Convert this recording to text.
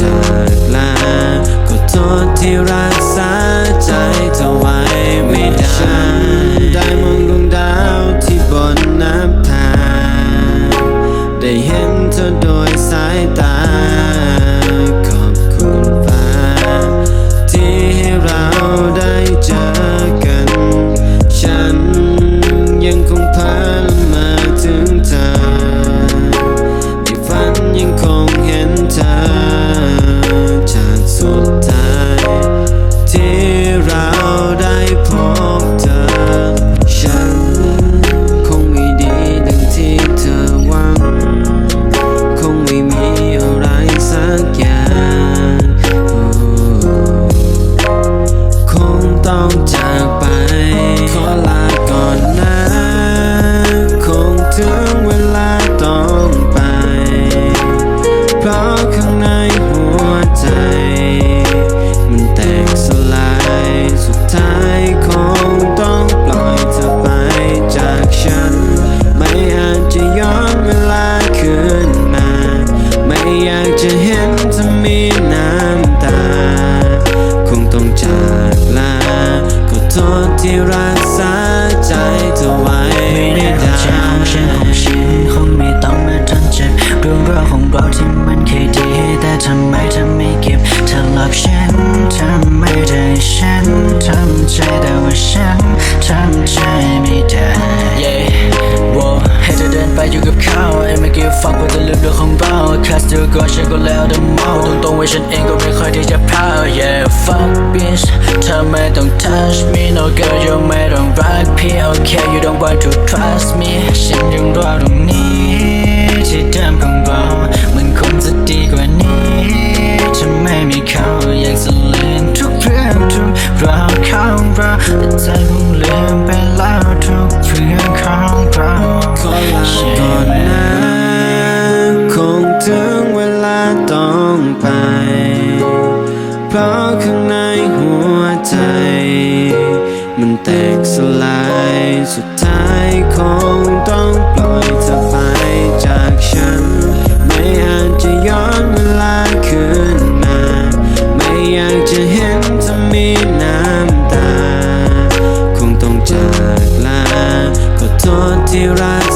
จากลาขอโทษที่รักษาใจเธอไว้ไม่ได้ ต้องจากลาก็โทษที่รักษาใจเธอไว้ไม่ได้ได้เข้าใจของฉันของฉันคงไม่ต้องมาทนเจ็บเรื่องราวของเราที่มันเคยดีแต่ทำไมเธอไม่เก็บเธอหลอกฉันทำไม่ได้ฉันทำใจแต่ว่าฉันทำใจไม่ได้ yeah ให้เธอเดินไปอยู่กับเขาไอ้ไม่เกี่ยวฟังว่าจะลืมเรื่องของเราแค่เธอก็ฉันก็แล้วแต่เมาตรงๆว่าฉันเองก็ไม่ค่อยที่จะพลาด yeah fuck bitch เธอไม่ต้อง touch me no girl you ไม่ต้องรักพี่ okay you don't want to trust me ฉันยังรอตรงนี้ที่เดิมของเรามันคงจะดีกว่านี้ถ้าไม่มีเขาอยากจะลืมทุกเรื่องทุกราวของเราแต่ใจคงลืมไปแล้วทุกเรื่องของเราก่อนนะคงถึงเวลาต้องไป เพราะข้างในหัวใจ มันแตกสลายสุดท้ายคงต้องปล่อยเธอไปจากฉัน ไม่อาจจะย้อนเวลาคืนมา ไม่อยากจะเห็นเธอมีน้ำตา คงต้องจากลาขอโทษที่รัก